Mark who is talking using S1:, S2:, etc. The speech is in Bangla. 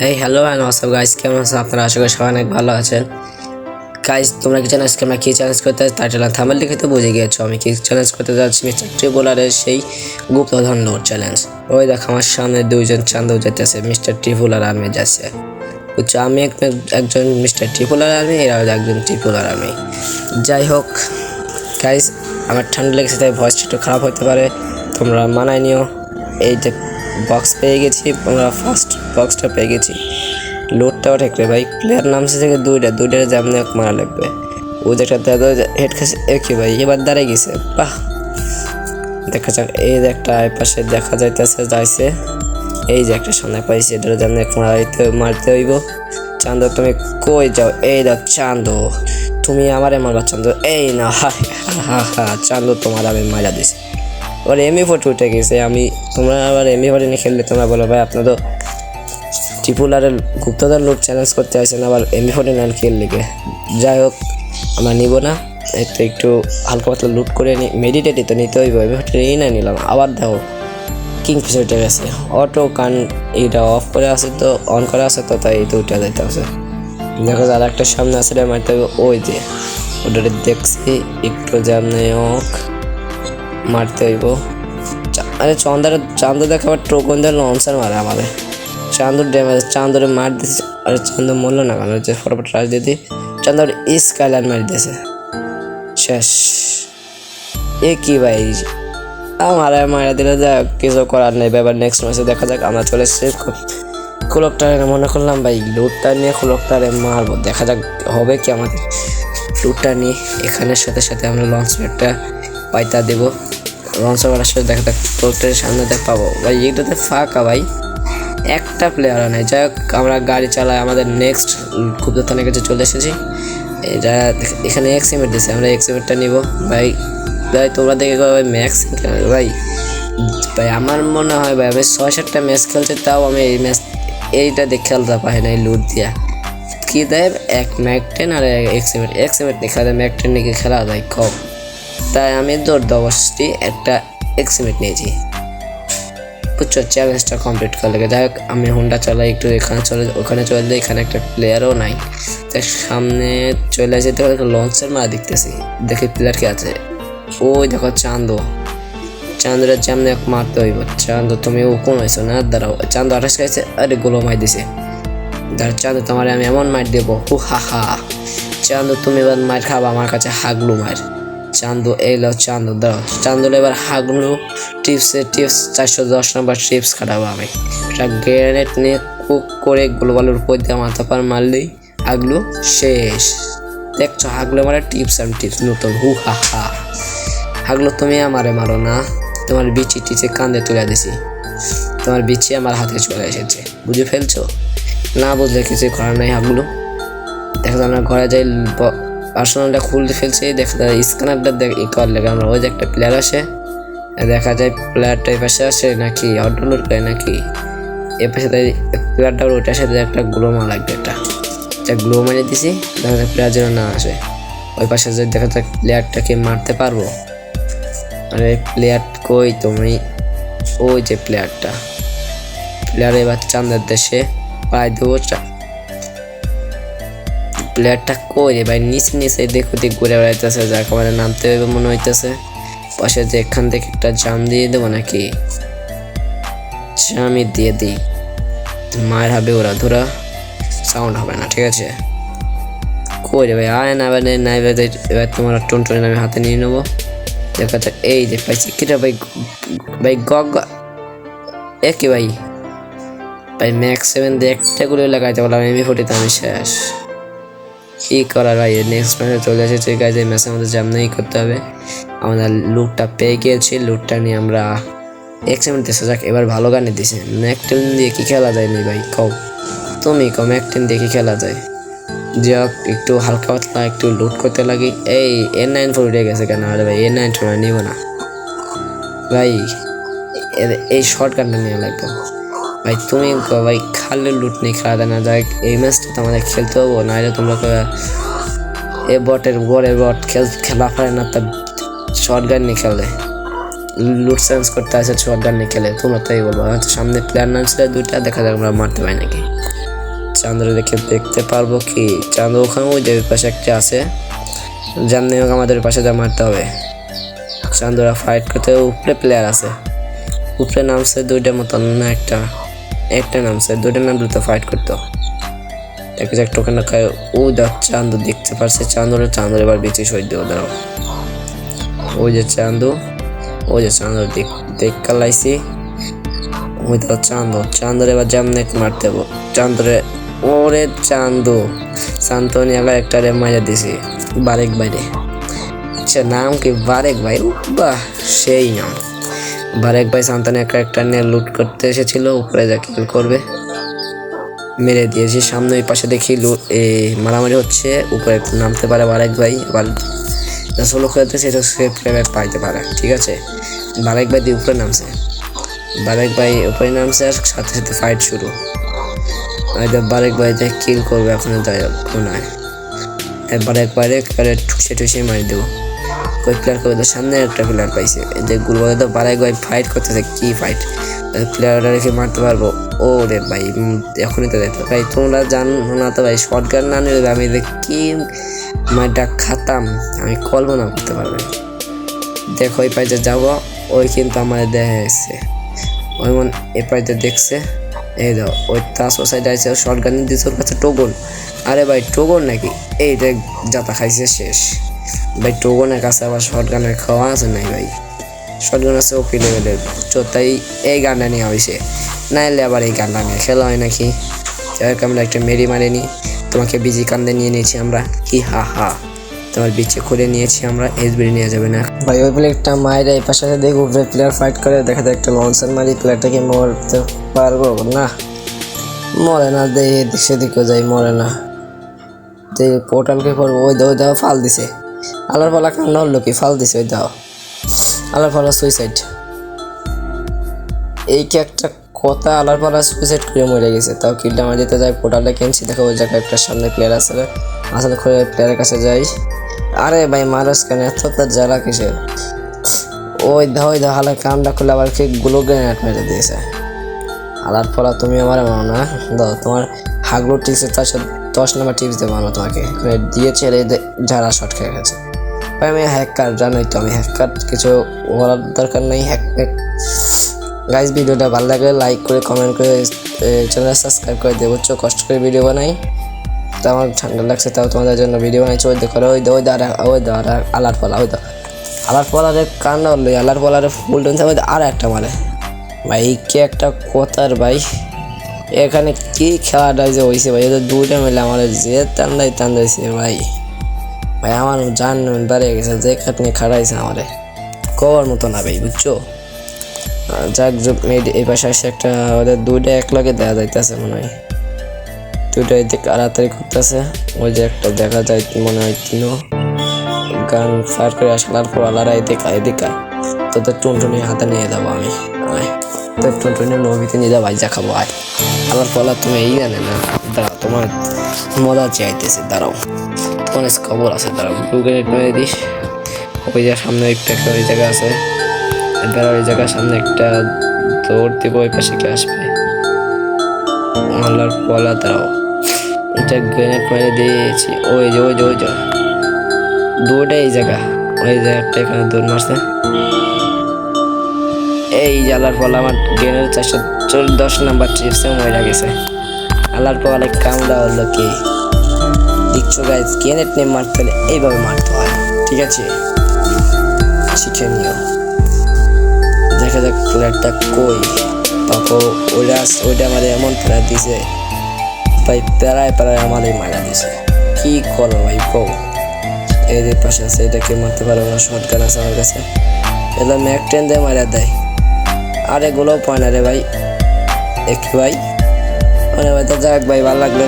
S1: এই হ্যালো অ্যান্ড হোয়াটসঅ্যাপ গাইস কেমন আছেন আপনারা? আশা করি সবাই অনেক ভালো আছেন। গাইস তোমরা কি জানো আজকে আমরা কি চ্যালেঞ্জ করতে টাইটেল থামেল লিখে তো বুঝে গিয়েছো, আমি কী চ্যালেঞ্জ করতে যাচ্ছি? মিস্টার ট্রিপুলারের সেই গুপ্তধন লোড চ্যালেঞ্জ ওই দেখো, আমার সামনে দুইজন চান্দু যেতেছে মিস্টার ট্রিপুলার আর্মি যাচ্ছে। বুঝছ, আমি এক- একজন মিস্টার ট্রিপুলার আর্মি এরা একজন ট্রিপুলার আর্মি যাই হোক গাইস আমার ঠান্ডা লেগেছে, তাই ভয়েসটা একটু খারাপ হতে পারে। তোমরা মানায় নিও। এই যে বক্স পেয়ে গেছি আমরা ফার্স্ট বক্সটা পেয়ে গেছি। লোডটা ঠিক রে ভাই প্লেয়ার নামছে থেকে দুইটা, দুইটার জামনে এক মারা লাগবে। ও যে একটা দাদা হেড খাসে একই ভাই, এবার দাঁড়িয়ে গেছে, বাহ! দেখা যাক, এই যে একটা পাশে দেখা যাইতেছে, যাইছে। এই যে একটা সামনে পাইছি, এটার জামনে এক মারাইতে মারতে হইব। চান্দ, তুমি কই যাও? এই দাও চান্দ, তুমি আমারে মারবা, চান্দ। এই না হা হা হা চান্দ তোমার আমি মারা দিছি। ওর এমই ফটো উঠে গেছে। আমি, তোমরা আবার এমই ফটো নিয়ে খেললে, তোমরা বলো, ভাই, আপনার তো ত্রিপুলারের গুপ্তদার লুট চ্যালেঞ্জ করতে আসেন, আবার এমবি ফোর্টি নাইন খেল লিগে যাই হোক, আমরা নিব না। একটু একটু হালকা পাতলা লুট করে নি মেডিটেটই তো নিতে হইব ফোর্টি এই না নিলাম। আবার দেখো কিং ফিশার উঠে গেছে। অটো কান এটা অফ করে আছে তো অন করা আছে তো, তাই এটা উঠে যাইতে আছে। দেখো আর একটা সামনে আছে মারতে হবে, ওই যে। ওটা দেখছি, একটু জামনে ওক মারতে হইব। আরে চন্দার, চান্দ দেখে আবার টোকন দিয়ে লঞ্চার মারে আমাদের চান্দুর ড্যামেজ চান্দুরে মার দিছে। আরে চান্দু মরলো না কেন? যে ফটোফট রাজ দিয়ে দিই চান্দুর স্কাইলার মারি দিয়েছে শেষ। এ কি ভাই? আমার মারা দিলে। যা কিছু করার নেই। এবার নেক্সট ম্যাচে দেখা যাক, আমরা চলে এসেছি। কুলকটারে মনে করলাম ভাই লুটটা নিয়ে কুলকটারে মারবো। দেখা যাক হবে কি আমাদের। লুটটা নিয়ে এখানের সাথে সাথে আমরা লঞ্চ প্যাডটা পাইতা দেবো। প্যাডের সাথে দেখা যাক কুলকটারের সামনে দেখ পাবো। ভাই এটাতে ফাঁকা ভাই। একটা প্লেয়ারও নেই। যাই হোক, আমরা গাড়ি চালাই আমাদের নেক্সট গুপ্তথানের কাছে চলে এসেছি। এটা এখানে এক্সিমেট দিয়েছে আমরা এক্সিমেটটা নিব। ভাই ভাই, তোমরা দেখে ভাই ম্যাক্স ভাই? ভাই, আমার মনে হয় ভাই, আমি ছয় সাতটা ম্যাচ খেলছে, তাও আমি এই ম্যাচ এইটা দেখে খেলতে পারি না এই লুট দিয়া। কি দেয় এক ম্যাক টেন আর এক্সিমেট এক্সিমেট যায় ম্যাক টেন নিয়ে খেলা যায়, কম। তাই আমি দৌড় দবসটি একটা এক্সিমেট নিয়েছি। বুঝছ চ্যালেঞ্জটা কমপ্লিট করে লেগে। যাই হোক, আমি হোন্ডা চালাই, একটু এখানে চলে ওখানে চলে যাই, এখানে একটা প্লেয়ারও নাই। তাই সামনে চলে যেতে দেখো লঞ্চের মারা দেখতেছি। দেখি প্লেয়ার কে আছে। ওই দেখো চান্দো। চান্দুরের জামনে এক মারতে হইব। চান্দু, তুমি ও কোন হয়েছো না? দাঁড়াও। চান্দু আঠাশ খাইছে আরে গোলো মাই দিছে। দাঁড়া চান্দু, তোমার আমি এমন মার দেবো। হু হা হা। চান্দু, তুমি এবার মার খাবা, আমার কাছে হাগলু মার। চান্দু এলো চান্দু, দাও। চান্দুর এবার হাগলু টিপসে, টিপস, চারশো দশ নম্বর টিপস খাটাবো আমি। একটা গ্রেনেড নিয়ে কুক করে গ্লোবালের উপর দিয়ে মাথা পার মারলেই হাগলু শেষ। দেখছ, হাগলু মারে টিপস অ্যান্ড টিপস নতুন। হু, হা হা। হাগলু, তুমি আমারে মারো না। তোমার বিচি টিচে কান্দে তুলে দিছি। তোমার বিচি আমার হাতে চলে এসেছে। বুঝে ফেলছো? না বুঝলে কিছু করার নাই হাগলু। দেখা আমরা ঘরে যাই পার্সোনালটা খুলতে ফেলছে, দেখা স্ক্যানারটা দেখ ই কর লাগে। আমরা ওই যে একটা প্লেয়ার আসে, দেখা যায় প্লেয়ারটা এই পাশে আসে নাকি আউটডোর করে নাকি? এ পাশে তাই প্লেয়ারটা ওইটার সাথে একটা গ্লো লাগবে একটা। একটা গ্লো মারিয়ে দিছি, দেখা যায় প্লেয়ার যেন না আসে। ওই পাশে যে দেখা যায় প্লেয়ারটাকে মারতে পারব। আরে প্লেয়ার কই তুমি? ওই যে প্লেয়ারটা প্লেয়ার এবার চান্দের দেশে পায়ে দেবো প্লেয়ারটা কই রে ভাই? নিচে নিচে দেখো দেখ ঘুরে বেড়াইতেছে, যার কারণে নামতে হবে মনে হইতেছে। পাশে যে এখান থেকে একটা জাম দিয়ে দেবো নাকি? জামই দিয়ে দিই। মায়ের হবে ওরা, ধরা। সাউন্ড হবে না, ঠিক আছে? কই রে ভাই? আয় না এবার না এবার তোমার টুনটুনি আমি হাতে নিয়ে নেব। দেখা যাক, এই যে পাইছি। কিটা ভাই? ভাই গগ এ কি ভাই? ভাই ম্যাক্স সেভেন দিয়ে একটা করে লাগাইতে বললাম এমনি ফোর্টিতে আমি শেষ। কি করার ভাই? নেক্সট ম্যাচে চলে এসেছে গাইজ এই ম্যাচে আমাদের জামনাই করতে হবে। আমরা লুটটা পেয়ে গিয়েছি লুটটা নিয়ে আমরা এক্সেমেন্ট দিয়েছে যাক, এবার ভালো গানে দিছে। ম্যাকটেন দিয়ে কি খেলা যায় নি ভাই? কও। তুমি কও ম্যাকটেন দিয়ে কি খেলা যায়? যাক, একটু হালকা পাতলা, একটু লুট করতে লাগি। এই এন নাইন ফোর উঠে গেছে কেন? আরে ভাই এন নাইন ফোর নিব না। ভাই, এ- এই শর্ট গানটা নিয়ে লাগবে। ভাই, তুমি ভাই খালি লুট নিয়ে খেলা দেয় না। যাক এই ম্যাচটা তো আমাদের খেলতে হব, নাহলে তোমরা এ বটের বরের বট খেল, খেলা পারে না, তা শর্ট গান নিয়ে খেলে লুট সেন্স করতে আসে শর্ট গান নিয়ে খেলে, তোমরা তাই বলব হয়তো সামনে প্লেয়ার নাম ছিল দুইটা দেখা যাক, আমরা মারতে পারি নাকি। চান্দ্র দেখে দেখতে পারব কি? চাঁদ ওখানে, ওই ওই পাশে একটা আছে। জাননি হোক আমাদের পাশে যা মারতে হবে। চান্দরা ফাইট করতে, উপরে প্লেয়ার আছে। উপরে নামছে দুইটার মতন না একটা। একটা নামছে দুইটা নাম দুটো ফাইট করতো দেখা, যাক টোকেন খায়। ও দেখ, চান্দু দেখতে পারছে। চান্দুরে, চান্দুর এবার বেঁচে সহ্য দাঁড়াও। ওই যে চান্দু ওই যে চান্দুর দেখ দেখ কালাইছি। ওই তো চান্দু, চান্দুর এবার জামনে মারতে হব। চান্দুরে, ওরে চান্দু। শান্তনি আবার একটা রে মাইরা দিছি, বারেক বাইরে। আচ্ছা নাম কি বারেক ভাই? বাহ, সেই নাম। বারেক ভাই শান্তনি একটা একটা নিয়ে লুট করতে এসেছিল, উপরে যা কিল করবে। মেরে দিয়েছি, সামনে ওই পাশে দেখি লু- এ, মারামারি হচ্ছে, উপরে নামতে পারে বারেক ভাই, আবার ষোলো খেলতে সেটা সে প্লেয়ার পাইতে পারে, ঠিক আছে? বারেক ভাই দিয়ে উপরে নামছে। বারেক ভাই উপরে নামছে আর সাথে সাথে ফাইট শুরু। বারেক ভাই দেখ কিল করবে, এখন তাই নয় বারেক বাইরে ঠুসে ঠুসে মারি দেবো। ওই প্লেয়ার করবে সামনে একটা প্লেয়ার পাইছে। যে গুলবাদে তো বারেক ভাই ফাইট করতেছে, কি ফাইট প্লেয়ারটা রেখে মারতে পারব? ও রে ভাই এখনই তো দেখতে ভাই, তোমরা জানো না তো ভাই শর্ট গান না নিলে আমি কি মাইটা খাতাম? আমি কল্পনা করতে পারবে। দেখো ওই পাইতে যাব, ওই কিন্তু আমার দেখা এসছে ওই মন এ পাইতে দেখছে, এই দাও ওই তাস ও সাইডে আছে শর্ট গান দিচ্ছে ওর কাছে টোগন। আরে ভাই, টোগন নাকি? এই দেখ, যাতা খাইছে শেষ। ভাই টোগনের কাছে আবার শর্ট গানের খাওয়া আছে নাই ভাই? শর্ট গান আছে ওপি লেভেলের তো তাই এই গানটা নিয়ে হয়েছে নাইলে আবার এই গানটা নিয়ে খেলা হয় নাকি? যাই হোক, আমরা একটা মেরি মারিনি তোমাকে বিজি কান্দে নিয়ে নিয়েছি আমরা। কি হা হা। তোমার বিচে খুলে নিয়েছি আমরা এস এসবিডি নিয়ে যাবে না। ভাই, ওই প্লেয়ারটা মায়ের এই পাশে দেখো প্লেয়ার ফাইট করে, দেখা যায় একটা লঞ্চার মারি প্লেয়ারটাকে মরতে পারব না? মরে না, দে এদিক সেদিকে যাই, মরে না। দে পোর্টালকে করব, ওই দাও দাও ফাল দিছে। আলার পালা কান্না হলো কি? ফাল দিছে দাও। আলার পালা সুইসাইড এই কি একটা কথা? আলার পালা সুইসাইড করে মরে গেছে। তাও কিলটা আমার যেতে যায় পোর্টালটা কিনছি। দেখো ওই জায়গায় একটা সামনে প্লেয়ার আছে আসলে করে প্লেয়ারের কাছে যাই। আরে ভাই, মারাস কেন? এত তার জ্বালা কিসের? ওই দাও ওই দাও হালা কামটা খুলে আবার কি গুলো গ্রেনেড মেরে দিয়েছে? আলার পলা তুমি আমার মানো না? দাও, তোমার হাগলো টিপস তার সাথে দশ নম্বর টিপস দেবো আমরা তোমাকে। এখানে দিয়েছে যারা শর্ট খেয়ে গেছে। ভাই, আমি হ্যাকার জানোই তো, আমি হ্যাকার কিছু বলার দরকার নেই হ্যাক গাইজ ভিডিওটা ভালো লাগলে লাইক করে কমেন্ট করে চ্যানেল সাবস্ক্রাইব করে দেবো। চো, কষ্ট করে ভিডিও বানাই। তো আমার ঠান্ডা লাগছে, তাও তোমাদের জন্য ভিডিও বানাইছি ওই দেখো, ওই ওই দা, আর- ওই দা আলার পলা, ওই দা। আলার পলারে কান্না হলো আলার পলারে ফুল টেনছে আর একটা মারে। ভাই, কি একটা কথার, ভাই। এখানে কি খেলাটা যে হয়েছে ভাই? এদের দুটো মিলে আমার যে টান্দাই টান্দাইছে ভাই। ভাই, আমার জান দাঁড়িয়ে গেছে, যে খাটনি খাড়াইছে আমারে। কবার মতো না ভাই, বুঝছ? যাক এই পাশে আসে একটা, ওদের দুইটা এক লগে দেখা যাইতেছে মনে হয়। দুইটা এদিকে তাড়াতাড়ি করতেছে, ওই যে একটা দেখা যায় মনে হয় তিনও। গান ফায়ার করে আসার পর আলারা এদিকে এদিকে তোদের টুনটুনি হাতে নিয়ে যাব আমি। তোর টুনটুনি নবীতে নিয়ে যা খাব আয়। আমার পলা তুমি এই জানে না। দাঁড়াও, তোমার মজা চাইতেছে দাঁড়াও। তোমার খবর আছে, দাঁড়াও। গ্রেনেড মেরে দিস। ওই যে সামনে একটা একটা ওই জায়গা আছে। এবার ওই জায়গার সামনে একটা দৌড় দিব, ওই পাশে কে আসবে? আল্লাহর পলা দাঁড়াও। এটা গ্রেনেড মেরে দিয়েছি। ওই যে ওই যে ওই যে। দৌড়ে এই জায়গা। ওই একটা এখানে দৌড় মারছে। এই আল্লাহর পলা আমার গ্রেনেড চারশো দশ নাম্বার ট্রিপসে মরে গেছে। আল্লাহর পলা কামড়া হলো কি? দেখছ গাইজ গ্রেনেড নিয়ে মারতে হলে এইভাবে মারতে হয়, ঠিক আছে? শিখে নিও। দেখা যাক প্লেয়ারটা কই। পাপো ওইটা ওইটা আমাদের এমন প্লেয়ার দিছে। ভাই প্যারায় প্যারায় আমাদের মারা দিছে। কি করো ভাই কো এদের পাশে আছে এটা এটাকে মারতে পারব না শর্ট গান আছে আমার কাছে। এগুলো ম্যাক টেন দিয়ে মারা দেয়। আরে গুলো পয় না রে ভাই। এক ভাই। মানে ভাই তো যাক ভাই, ভালো লাগল।